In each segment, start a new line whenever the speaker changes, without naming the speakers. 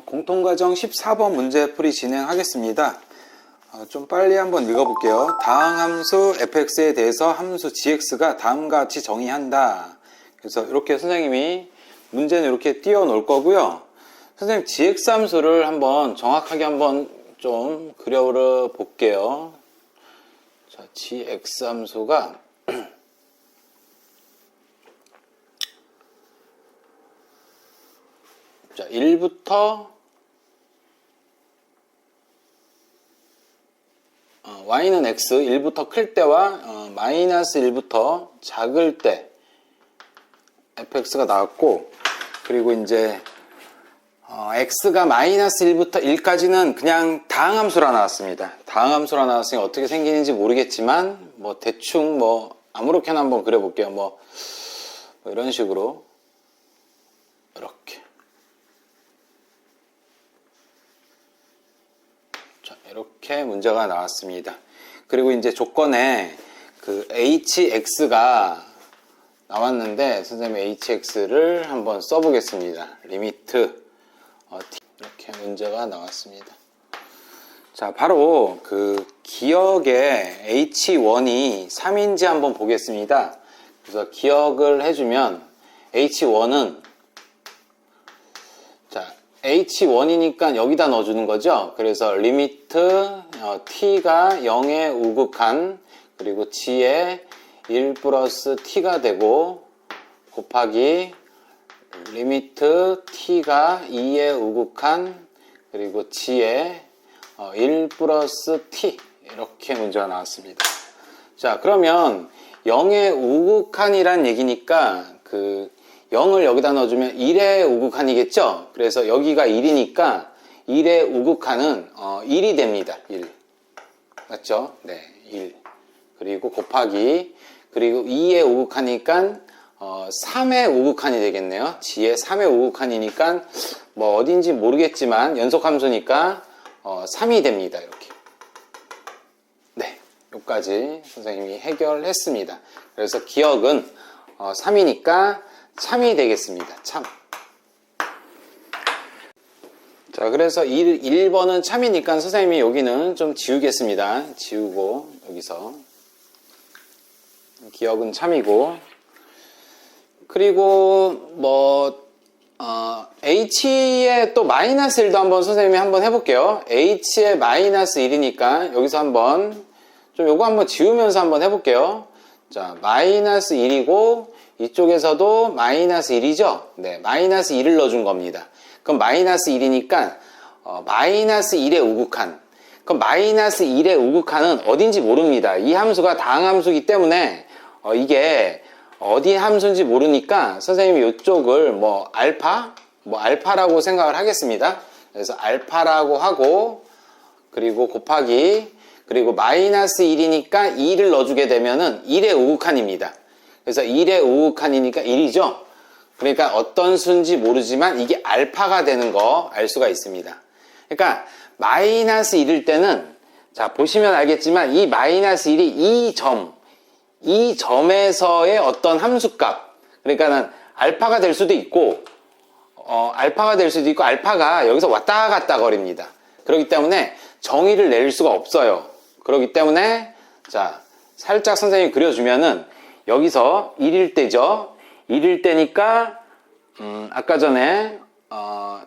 어, 공통과정 14번 문제풀이 진행하겠습니다. 어, 좀 빨리 한번 읽어볼게요. 다항 함수 fx에 대해서 함수 gx가 다음과 같이 정의한다. 그래서 이렇게 선생님이 문제는 이렇게 띄워 놓을 거고요. 선생님 gx 함수를 한번 정확하게 한번 좀 그려 볼게요. 자, gx 함수가 자, 1부터 어, y는 x 1부터 클 때와 어, 마이너스 1부터 작을 때 fx가 나왔고 그리고 이제 어, x가 마이너스 1부터 1까지는 그냥 다항함수라 나왔습니다. 다항함수라 나왔으니 어떻게 생기는지 모르겠지만 뭐 대충 뭐 아무렇게나 한번 그려볼게요. 뭐, 뭐 이런 식으로 이렇게 자, 이렇게 문제가 나왔습니다. 그리고 이제 조건에 그 hx가 나왔는데 선생님 hx를 한번 써보겠습니다. 리미트 어, 이렇게 문제가 나왔습니다. 자, 바로 그 기억의 h1이 3인지 한번 보겠습니다. 그래서 기억을 해주면 h1은 자, h1이니까 여기다 넣어주는 거죠. 그래서 리미트 어, t가 0에 우극한 그리고 g에 1 플러스 t가 되고 곱하기 리미트 t가 2에 우극한 그리고 g에 어, 1 플러스 t 이렇게 문제가 나왔습니다. 자, 그러면 0의 우극한이란 얘기니까 그 0을 여기다 넣어주면 1의 우극한이겠죠? 그래서 여기가 1이니까 1의 우극한은 어, 1이 됩니다. 1. 맞죠? 네, 1. 그리고 곱하기 그리고 2의 우극하니까 어, 3의 우극한이 되겠네요. g의 3의 우극한이니까 뭐 어딘지 모르겠지만 연속함수니까 어, 3이 됩니다. 이렇게. 네, 여기까지 선생님이 해결했습니다. 그래서 기억은 어, 3이니까 참이 되겠습니다. 참. 자, 그래서 1, 1번은 참이니까 선생님이 여기는 좀 지우겠습니다. 지우고, 여기서. 기억은 참이고. 그리고, 뭐, 어, h의 또 마이너스 1도 한번 선생님이 한번 해볼게요. h의 마이너스 1이니까 여기서 한번, 좀 요거 한번 지우면서 한번 해볼게요. 자, 마이너스 1이고, 이쪽에서도 마이너스 1이죠? 네, 마이너스 1을 넣어준 겁니다. 그럼 마이너스 1이니까, 어, 마이너스 1의 우극한. 그럼 마이너스 1의 우극한은 어딘지 모릅니다. 이 함수가 다항함수이기 때문에, 어, 이게 어디 함수인지 모르니까 선생님이 이쪽을 뭐 알파? 뭐 알파라고 생각을 하겠습니다. 그래서 알파라고 하고, 그리고 곱하기, 그리고 마이너스 1이니까 2를 넣어주게 되면은 1의 우극한입니다. 그래서 1의 우극한이니까 1이죠. 그러니까 어떤 수인지 모르지만 이게 알파가 되는 거 알 수가 있습니다. 그러니까 마이너스 1일 때는 자 보시면 알겠지만 이 마이너스 1이 이 점, 이 점에서의 어떤 함수값 그러니까는 알파가 될 수도 있고 어, 알파가 될 수도 있고 알파가 여기서 왔다 갔다 거립니다. 그렇기 때문에 정의를 낼 수가 없어요. 그렇기 때문에 자 살짝 선생님이 그려주면은 여기서 1일 때죠. 1일 때니까 음, 아까 전에 어,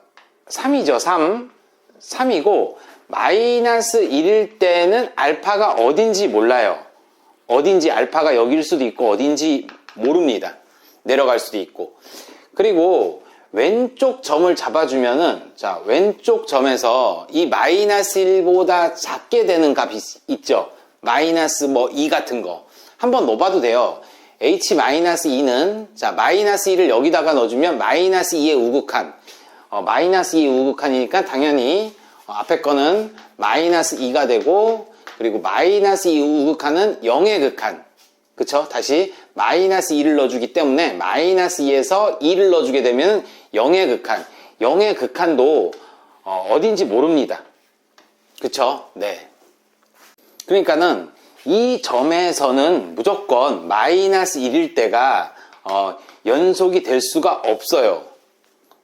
3이죠. 3. 3이고 마이너스 1일 때는 알파가 어딘지 몰라요. 어딘지 알파가 여기일 수도 있고 어딘지 모릅니다. 내려갈 수도 있고. 그리고 왼쪽 점을 잡아주면은 자 왼쪽 점에서 이 마이너스 1보다 작게 되는 값이 있죠. 마이너스 뭐 2 같은 거 한번 넣어봐도 돼요. H-2는 자 마이너스 2를 여기다가 넣어주면 마이너스 2의 우극한. 어, 마이너스 2의 우극한이니까 당연히 어, 앞에 거는 마이너스 2가 되고 그리고 마이너스 2 우극한은 0의 극한. 그쵸? 다시 마이너스 2를 넣어주기 때문에 마이너스 2에서 2를 넣어주게 되면 0의 극한. 0의 극한도 어, 딘지 모릅니다. 그쵸? 네. 그러니까는 이 점에서는 무조건 마이너스 1일 때가 어, 연속이 될 수가 없어요.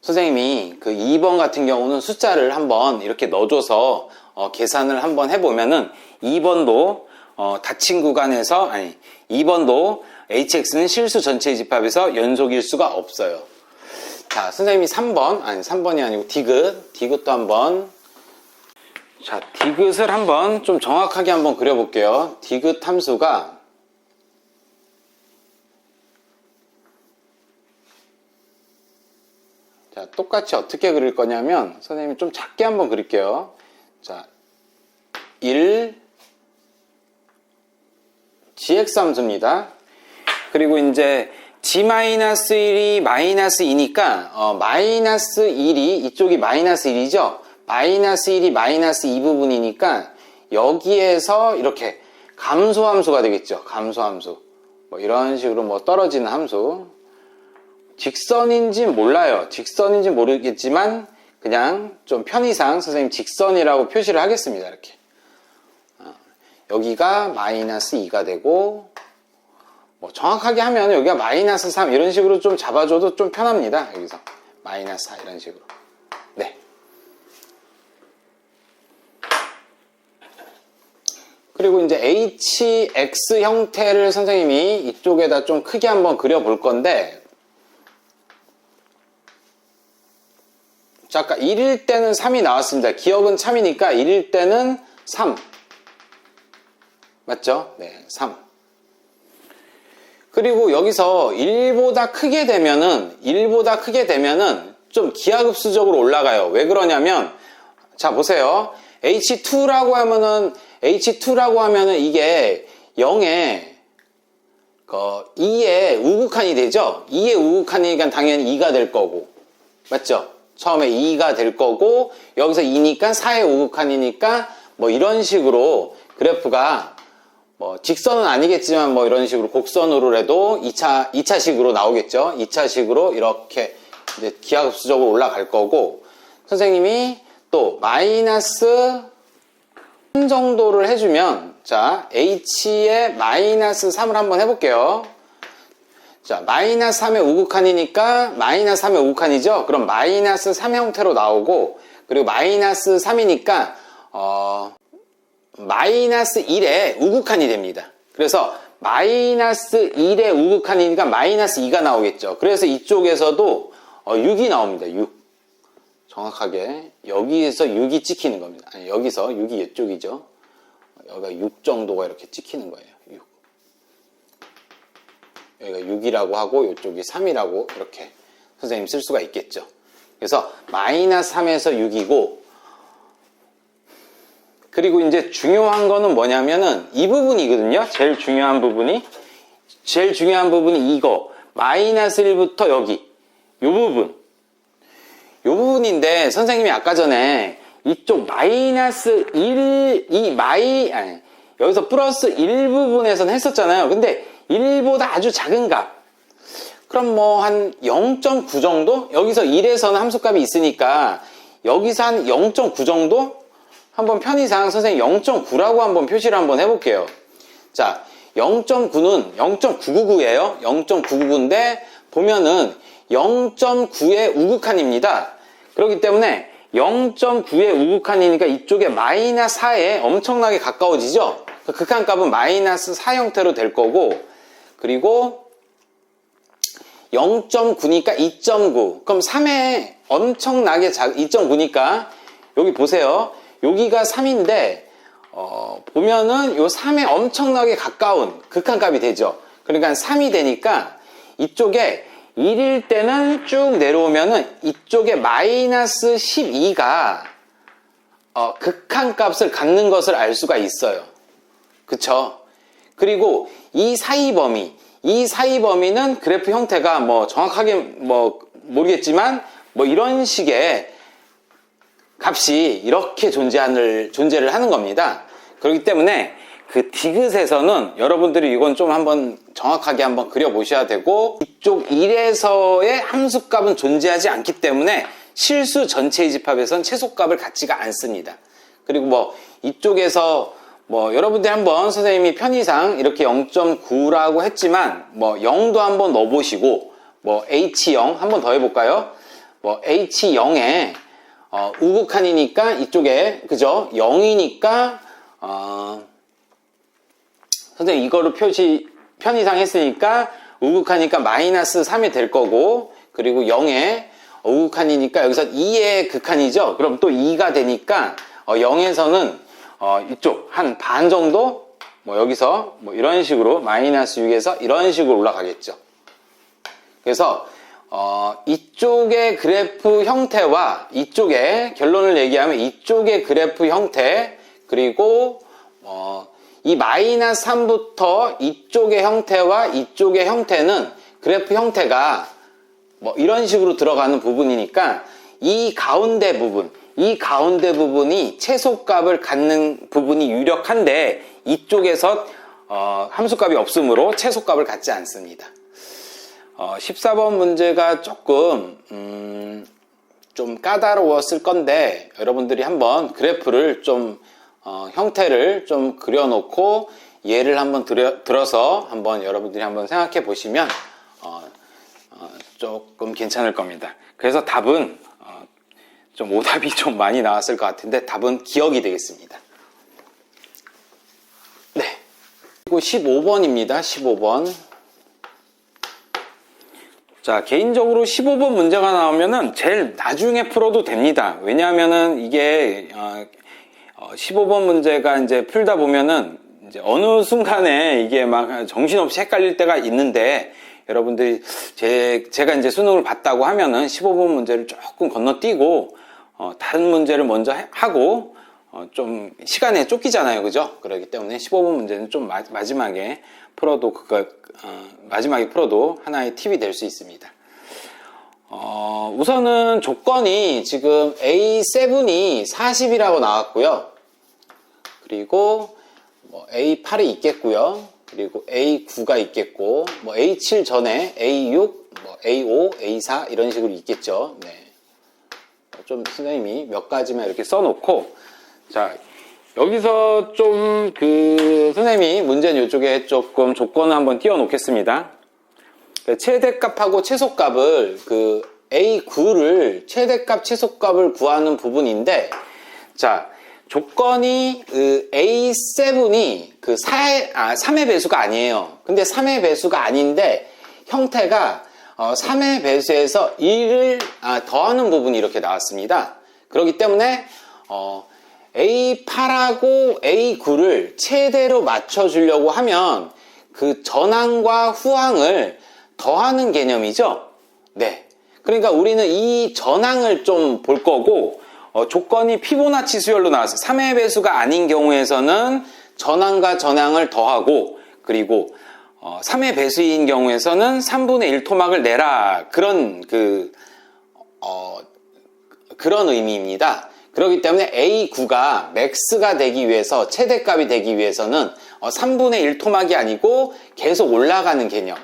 선생님이 그 2번 같은 경우는 숫자를 한번 이렇게 넣어줘서 어, 계산을 한번 해보면은 2번도 어, 닫힌 구간에서 아니 2번도 hx는 실수 전체의 집합에서 연속일 수가 없어요. 자, 선생님이 3번 아니 3번이 아니고 디귿 디귿도 한번 자, 디귿을 한번 좀 정확하게 한번 그려볼게요. 디귿 함수가 자, 똑같이 어떻게 그릴 거냐면 선생님이 좀 작게 한번 그릴게요. 자, 1 gx 함수입니다. 그리고 이제 g-1이 마이너스 2니까 어, 마이너스 1이 이쪽이 마이너스 1이죠. 마이너스 1이 마이너스 2 부분이니까 여기에서 이렇게 감소함수가 되겠죠. 감소함수. 뭐 이런 식으로 뭐 떨어지는 함수. 직선인지 몰라요. 직선인지 모르겠지만 그냥 좀 편의상 선생님 직선이라고 표시를 하겠습니다. 이렇게. 어, 여기가 마이너스 2가 되고 뭐 정확하게 하면 여기가 마이너스 3 이런 식으로 좀 잡아줘도 좀 편합니다. 여기서 마이너스 4 이런 식으로. 그리고 이제 HX 형태를 선생님이 이쪽에다 좀 크게 한번 그려볼 건데 자, 아까 1일 때는 3이 나왔습니다. 기억은 참이니까 1일 때는 3. 맞죠? 네, 3. 그리고 여기서 1보다 크게 되면은, 1보다 크게 되면은 좀 기하급수적으로 올라가요. 왜 그러냐면, 자, 보세요. H2라고 하면은, H2라고 하면은 이게 0에, 그, 2의 우극한이 되죠? 2의 우극한이니까 당연히 2가 될 거고. 맞죠? 처음에 2가 될 거고 여기서 2니까 4의 우극한이니까 뭐 이런 식으로 그래프가 뭐 직선은 아니겠지만 뭐 이런 식으로 곡선으로라도 2차 2차식으로 나오겠죠. 2차식으로 이렇게 기하급수적으로 올라갈 거고 선생님이 또 마이너스 3 정도를 해주면 자 h의 마이너스 3을 한번 해볼게요. 자, 마이너스 3의 우극한이니까 마이너스 3의 우극한이죠? 그럼 마이너스 3 형태로 나오고, 그리고 마이너스 3이니까, 어, 마이너스 1의 우극한이 됩니다. 그래서 마이너스 1의 우극한이니까 마이너스 2가 나오겠죠. 그래서 이쪽에서도 어, 6이 나옵니다. 6. 정확하게. 여기에서 6이 찍히는 겁니다. 아니, 여기서 6이 이쪽이죠. 여기가 6 정도가 이렇게 찍히는 거예요. 6. 여기가 6이라고 하고 이쪽이 3이라고 이렇게 선생님 쓸 수가 있겠죠. 그래서 마이너스 3에서 6이고 그리고 이제 중요한 거는 뭐냐면은 이 부분이거든요. 제일 중요한 부분이 제일 중요한 부분이 이거 마이너스 1부터 여기 이 부분 이 부분인데 선생님이 아까 전에 이쪽 마이너스 1, 이 마이 아니, 여기서 플러스 1 부분에서는 했었잖아요. 근데 1보다 아주 작은 값. 그럼 뭐 한 0.9 정도? 여기서 1에서는 함수값이 있으니까 여기서 한 0.9 정도? 한번 편의상 선생님 0.9라고 한번 표시를 한번 해볼게요. 자, 0.9는 0.999예요. 0.999인데 보면은 0.9의 우극한입니다. 그렇기 때문에 0.9의 우극한이니까 이쪽에 마이너스 4에 엄청나게 가까워지죠? 그 극한값은 마이너스 4 형태로 될 거고 그리고 0.9니까 2.9 그럼 3에 엄청나게 작 2.9니까 여기 보세요 여기가 3인데 어, 보면은 요 3에 엄청나게 가까운 극한값이 되죠 그러니까 3이 되니까 이쪽에 1일 때는 쭉 내려오면은 이쪽에 마이너스 12가 어, 극한 값을 갖는 것을 알 수가 있어요 그쵸 그리고 이 사이 범위, 이 사이 범위는 그래프 형태가 뭐 정확하게 뭐 모르겠지만 뭐 이런 식의 값이 이렇게 존재하는, 존재를 하는 겁니다. 그렇기 때문에 그 디귿에서는 여러분들이 이건 좀 한번 정확하게 한번 그려보셔야 되고 이쪽 1에서의 함수값은 존재하지 않기 때문에 실수 전체의 집합에선 최소값을 갖지가 않습니다. 그리고 뭐 이쪽에서 뭐 여러분들 한번 선생님이 편의상 이렇게 0.9라고 했지만 뭐 0도 한번 넣어보시고 뭐 H0 한번 더 해볼까요? 뭐 H0에 어, 우극한이니까 이쪽에 그죠? 0이니까 어, 선생님 이거를 표시 편의상 했으니까 우극하니까 마이너스 3이 될 거고 그리고 0에 우극한이니까 여기서 2의 극한이죠. 그럼 또 2가 되니까 어, 0에서는 어, 이쪽 한 반 정도 뭐 여기서 뭐 이런 식으로 마이너스 6에서 이런 식으로 올라가겠죠. 그래서 어, 이쪽의 그래프 형태와 이쪽의 결론을 얘기하면 이쪽의 그래프 형태 그리고 어, 이 마이너스 3부터 이쪽의 형태와 이쪽의 형태는 그래프 형태가 뭐 이런 식으로 들어가는 부분이니까 이 가운데 부분, 이 가운데 부분이 최소값을 갖는 부분이 유력한데 이쪽에서 어, 함수값이 없으므로 최소값을 갖지 않습니다. 어, 14번 문제가 조금 음, 좀 까다로웠을 건데 여러분들이 한번 그래프를 좀 어, 형태를 좀 그려놓고 예를 한번 들여, 들어서 한번 여러분들이 한번 생각해 보시면 어, 어, 조금 괜찮을 겁니다. 그래서 답은 어, 좀 오답이 좀 많이 나왔을 것 같은데 답은 기억이 되겠습니다. 네. 그리고 15번입니다. 15번. 자, 개인적으로 15번 문제가 나오면은 제일 나중에 풀어도 됩니다. 왜냐하면은 이게, 어, 15번 문제가 이제 풀다 보면은 이제 어느 순간에 이게 막 정신없이 헷갈릴 때가 있는데 여러분들이 제, 제가 이제 수능을 봤다고 하면은 15번 문제를 조금 건너뛰고 어, 다른 문제를 먼저 해- 하고 어, 좀 시간에 쫓기잖아요. 그죠? 그렇기 때문에 15번 문제는 좀 마, 마지막에 풀어도 그거 어, 마지막에 풀어도 하나의 팁이 될 수 있습니다. 어, 우선은 조건이 지금 A7이 40이라고 나왔고요. 그리고 뭐 A8이 있겠고요. 그리고 A9가 있겠고, 뭐 A7 전에 A6, 뭐 A5, A4 이런 식으로 있겠죠. 네. 좀 선생님이 몇 가지만 이렇게 써놓고, 자, 여기서 좀 그 선생님이 문제는 이쪽에 조금 조건을 한번 띄워 놓겠습니다. 그 최대값하고 최소값을 그 A9를 최대값 최소값을 구하는 부분인데 자 조건이 그 A7이 그 4, 아, 3의 배수가 아니에요. 근데 3의 배수가 아닌데 형태가 어, 3의 배수에서 1을 아, 더하는 부분이 이렇게 나왔습니다. 그렇기 때문에 어, A8하고 A9를 최대로 맞춰주려고 하면 그 전항과 후항을 더하는 개념이죠. 네. 그러니까 우리는 이 전항을 좀 볼 거고 어, 조건이 피보나치 수열로 나왔어요. 3의 배수가 아닌 경우에서는 전항과 전항을 더하고 그리고 어, 3의 배수인 경우에서는 3분의 1 토막을 내라 그런 그 어, 그런 의미입니다. 그렇기 때문에 A9가 맥스가 되기 위해서 최대값이 되기 위해서는 어, 3분의 1 토막이 아니고 계속 올라가는 개념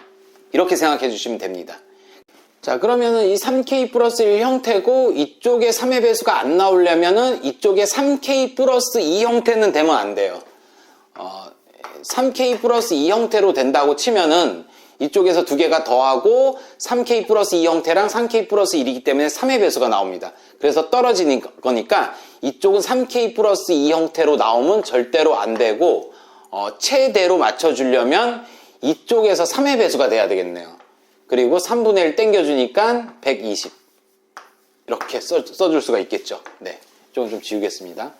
이렇게 생각해 주시면 됩니다. 자 그러면은 이 3K 플러스 1 형태고 이쪽에 3의 배수가 안 나오려면은 이쪽에 3K 플러스 2 형태는 되면 안 돼요. 어, 3K 플러스 2 형태로 된다고 치면은 이쪽에서 두 개가 더하고 3K 플러스 2 형태랑 3K 플러스 1이기 때문에 3의 배수가 나옵니다. 그래서 떨어지는 거니까 이쪽은 3K 플러스 2 형태로 나오면 절대로 안 되고 어, 최대로 맞춰주려면 이쪽에서 3의 배수가 돼야 되겠네요. 그리고 3분의 1 땡겨주니까 120 이렇게 써, 써줄 수가 있겠죠. 네, 조금 좀 지우겠습니다.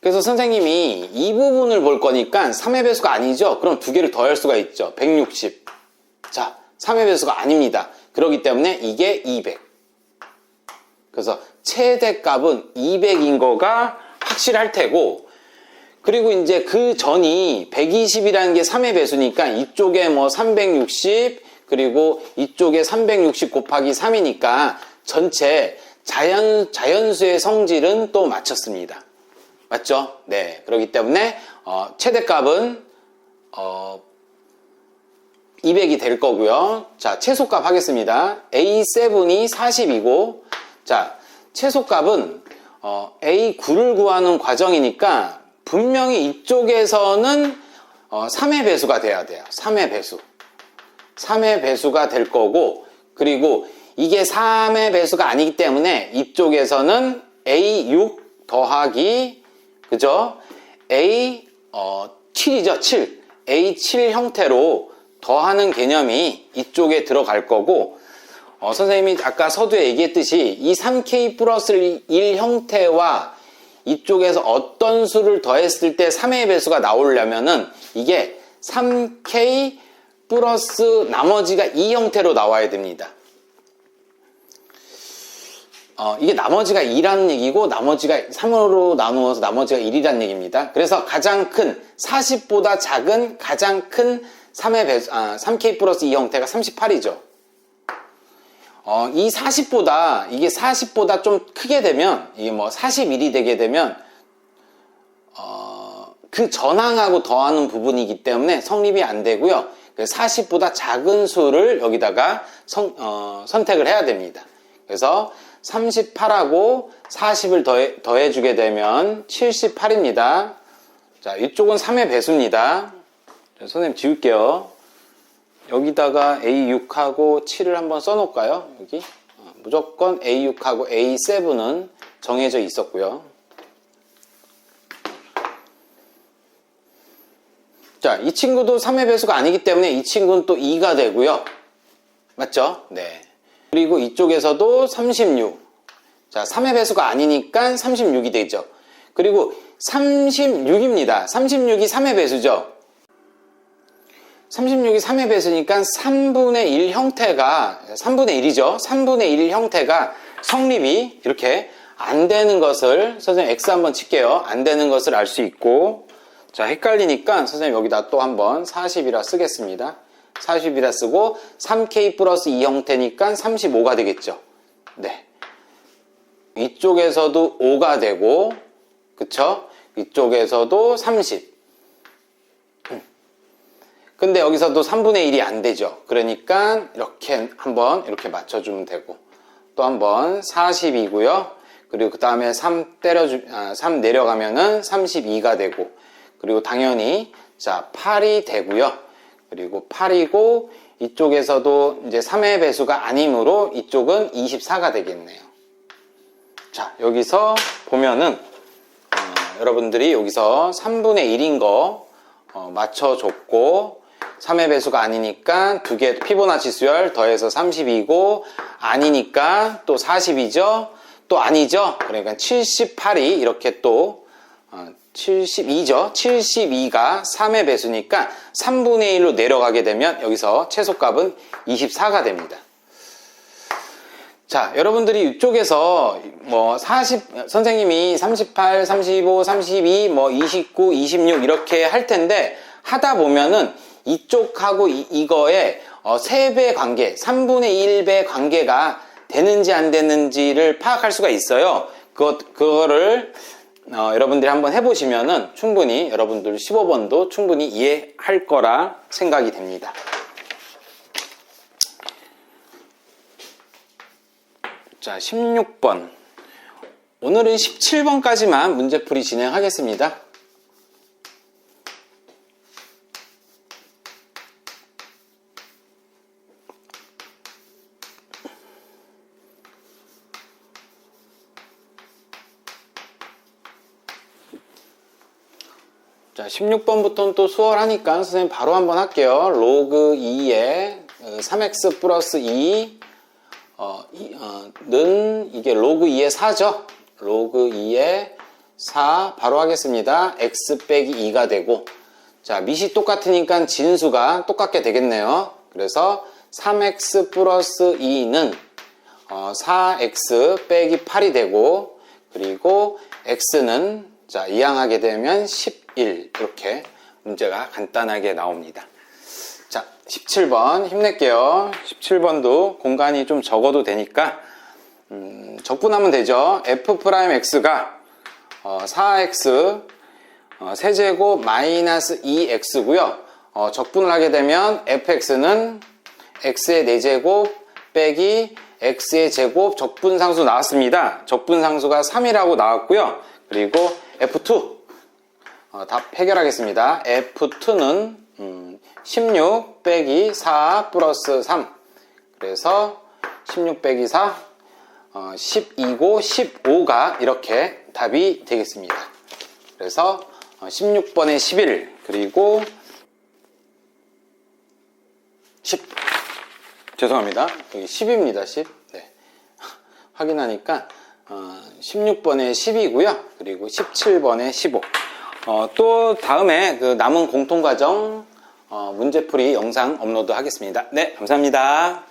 그래서 선생님이 이 부분을 볼 거니까 3의 배수가 아니죠? 그럼 두 개를 더할 수가 있죠. 160. 자, 3의 배수가 아닙니다. 그렇기 때문에 이게 200. 그래서 최대값은 200인 거가 확실할 테고, 그리고 이제 그 전이 120이라는 게 3의 배수니까 이쪽에 뭐 360, 그리고 이쪽에 360 곱하기 3이니까 전체 자연, 자연수의 성질은 또 맞췄습니다. 맞죠? 네. 그렇기 때문에, 어, 최대값은, 어, 200이 될 거고요. 자, 최소값 하겠습니다. A7이 40이고, 자, 최소값은, 어, A9를 구하는 과정이니까, 분명히 이쪽에서는, 어, 3의 배수가 돼야 돼요. 3의 배수. 3의 배수가 될 거고, 그리고 이게 3의 배수가 아니기 때문에 이쪽에서는 A6 더하기 그죠? A 어, 7이죠. 7. A7 형태로 더하는 개념이 이쪽에 들어갈 거고 어, 선생님이 아까 서두에 얘기했듯이 이 3K 플러스 1 형태와 이쪽에서 어떤 수를 더했을 때 3의 배수가 나오려면은 이게 3K 플러스 나머지가 이 형태로 나와야 됩니다. 어, 이게 나머지가 2라는 얘기고 나머지가 3으로 나누어서 나머지가 1이라는 얘기입니다. 그래서 가장 큰 40보다 작은 가장 큰 3의 배수, 아, 3K 플러스 2 형태가 38이죠. 어, 이 40보다 이게 40보다 좀 크게 되면 이게 뭐 41이 되게 되면 어, 그 전항하고 더하는 부분이기 때문에 성립이 안 되고요. 40보다 작은 수를 여기다가 선, 어, 선택을 해야 됩니다. 그래서 38하고 40을 더해, 더해주게 되면 78입니다. 자, 이쪽은 3의 배수입니다. 자, 선생님 지울게요. 여기다가 A6하고 7을 한번 써놓을까요? 여기. 어, 무조건 A6하고 A7은 정해져 있었고요. 자, 이 친구도 3의 배수가 아니기 때문에 이 친구는 또 2가 되고요. 맞죠? 네. 그리고 이쪽에서도 36. 자, 3의 배수가 아니니까 36이 되죠. 그리고 36입니다. 36이 3의 배수죠. 36이 3의 배수니까 3분의 1 형태가 3분의 1이죠. 3분의 1 형태가 성립이 이렇게 안 되는 것을 선생님 X 한번 칠게요. 안 되는 것을 알 수 있고 자 헷갈리니까 선생님 여기다 또 한번 40이라 쓰겠습니다. 40이라 쓰고 3K 플러스 2 형태니까 35가 되겠죠. 네. 이쪽에서도 5가 되고 그쵸? 이쪽에서도 30. 음. 근데 여기서도 3분의 1이 안 되죠. 그러니까 이렇게 한번 이렇게 맞춰주면 되고 또 한번 40이고요. 그리고 그 다음에 3 때려주, 아, 3 내려가면은 32가 되고 그리고 당연히 자 8이 되고요. 그리고 8이고 이쪽에서도 이제 3의 배수가 아니므로 이쪽은 24가 되겠네요. 자 여기서 보면은 어, 여러분들이 여기서 3분의 1인 거 어, 맞춰줬고 3의 배수가 아니니까 두 개 피보나치 수열 더해서 32고 아니니까 또 40이죠. 또 아니죠. 그러니까 78이 이렇게 또 어, 72죠. 72가 3의 배수니까 3분의 1로 내려가게 되면 여기서 최소값은 24가 됩니다. 자, 여러분들이 이쪽에서 뭐 40, 선생님이 38, 35, 32, 뭐 29, 26 이렇게 할 텐데 하다 보면은 이쪽하고 이, 거에 어, 3배 관계, 3분의 1배 관계가 되는지 안 되는지를 파악할 수가 있어요. 그것, 그거를 어, 여러분들이 한번 해보시면은 충분히 여러분들 15번도 충분히 이해할 거라 생각이 됩니다. 자, 16번. 오늘은 17번까지만 문제풀이 진행하겠습니다. 자, 16번부터는 또 수월하니까 선생님 바로 한번 할게요. 로그 2에 3x 플러스 2 어, 이, 어, 는 이게 로그 2의 4죠. 로그 2의 4 바로 하겠습니다. x 빼기 2가 되고 자 밑이 똑같으니까 진수가 똑같게 되겠네요. 그래서 3x 플러스 2는 어, 4x 빼기 8이 되고 그리고 x는 자 이항하게 되면 11 이렇게 문제가 간단하게 나옵니다. 자, 17번 힘낼게요. 17번도 공간이 좀 적어도 되니까 음, 적분하면 되죠. f'x가 어, 4x 어, 세제곱 마이너스 2x고요. 어, 적분을 하게 되면 fx는 x의 4제곱 빼기 x의 제곱 적분상수 나왔습니다. 적분상수가 3이라고 나왔고요. 그리고 f2 어, 답 해결하겠습니다. f2는 음, 16 빼기 4 플러스 3 그래서 16 빼기 4, 어, 12고 15가 이렇게 답이 되겠습니다. 그래서 어, 16번에 11, 그리고 10. 죄송합니다. 여기 10입니다, 10. 네. 확인하니까 어, 16번에 10이고요. 그리고 17번에 15. 어, 또 다음에 그 남은 공통과정 어, 문제풀이 영상 업로드 하겠습니다. 네, 감사합니다.